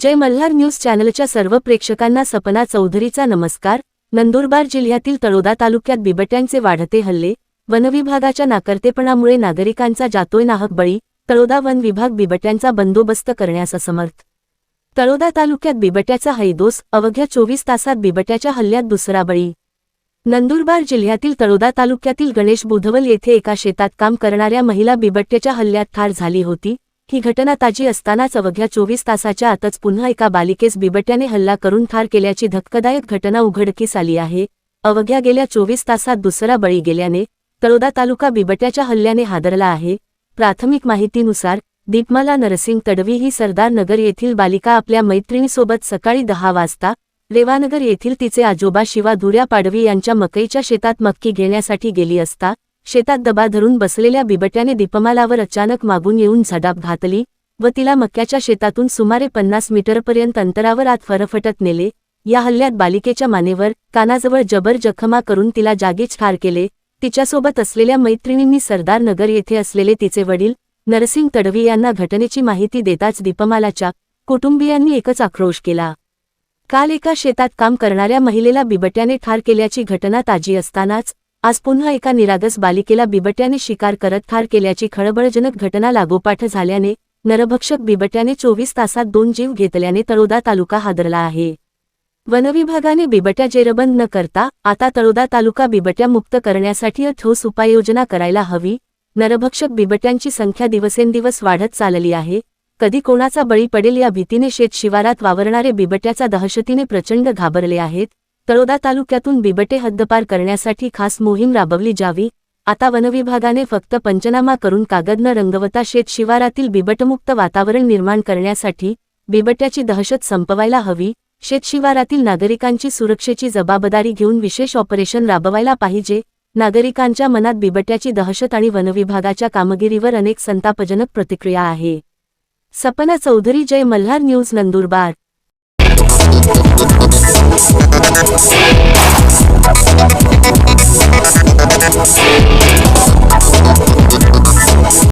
जय Malhar news चॅनलच्या सर्व प्रेक्षकांना सपना चौधरीचा नमस्कार. नंदुरबार जिल्ह्यातील तळोदा तालुक्यात बिबट्यांचे वाढते हल्ले वनविभागाच्या नाकर्तेपणामुळे नागरिकांचा जातोय नाहक बळी तळोदा वन विभाग बिबट्यांचा बंदोबस्त करण्यास असमर्थ. तळोदा तालुक्यात बिबट्याचा हैदोस अवघ्या चोवीस तासात बिबट्याच्या हल्ल्यात दुसरा बळी. नंदुरबार जिल्ह्यातील तळोदा तालुक्यातील गणेश बुधवल येथे एका शेतात काम करणाऱ्या महिला बिबट्याच्या हल्ल्यात ठार झाली होती ही घटना ताजी असतानाच अवघ्या चोवीस तासाच्या आतच पुन्हा एका बालिकेस बिबट्याने हल्ला करून ठार केल्याची धक्कदायक घटना उघडकीस आली आहे. अवघ्या गेल्या चोवीस तासात दुसरा बळी गेल्याने तळोदा तालुका बिबट्याच्या हल्ल्याने हादरला आहे. प्राथमिक माहितीनुसार दीपमाला नरसिंग तडवी ही सरदार नगर येथील बालिका आपल्या मैत्रिणीसोबत सकाळी दहा वाजता रेवानगर येथील तिचे आजोबा शिवा धुऱ्या पाडवी यांच्या मकईच्या शेतात मक्की घेण्यासाठी गेली असता शेतात दबा धरून बसलेल्या बिबट्याने दीपमालावर अचानक मागून येऊन झडाप घातली व तिला मक्याच्या शेतातून सुमारे पन्नास मीटरपर्यंत अंतरावर आत फरफटत नेले. या हल्ल्यात बालिकेच्या मानेवर कानाजवळ जबर जखमा करून तिला जागीच ठार केले. तिच्यासोबत असलेल्या मैत्रिणींनी सरदार नगर येथे असलेले तिचे वडील नरसिंग तडवी यांना घटनेची माहिती देताच दीपमालाच्या कुटुंबियांनी एकच आक्रोश केला. काल एका शेतात काम करणाऱ्या महिलेला बिबट्याने ठार केल्याची घटना ताजी असतानाच आज पुन्हा एका निरागस बालिकेला बिबट्याने शिकार करत ठार केल्याची खळबळजनक घटना लागोपाठ झाल्याने नरभक्षक बिबट्याने चोवीस तासात दोन जीव घेतल्याने तळोदा तालुका हादरला आहे. वनविभागाने बिबट्या जेरबंद न करता आता तळोदा तालुका बिबट्या मुक्त करण्यासाठी ठोस उपाययोजना करायला हवी. नरभक्षक बिबट्यांची संख्या दिवसेंदिवस वाढत चालली आहे. कधी कोणाचा बळी पडेल या भीतीने शेत शिवारात वावरणारे बिबट्याचा दहशतीने प्रचंड घाबरले आहेत. तळोदा तालुक्यातून बिबटे हद्दपार करण्यासाठी खास मोहीम राबवली जावी. आता वनविभागाने फक्त पंचनामा करून कागद न रंगवता शेत शिवारातील बिबटमुक्त वातावरण निर्माण करण्यासाठी बिबट्याची दहशत संपवायला हवी. शेतशिवारातील नागरिकांची सुरक्षेची जबाबदारी घेऊन विशेष ऑपरेशन राबवायला पाहिजे. नागरिकांच्या मनात बिबट्याची दहशत आणि वनविभागाच्या कामगिरीवर अनेक संतापजनक प्रतिक्रिया आहे. सपना चौधरी जय मल्हार न्यूज नंदुरबार. すみません。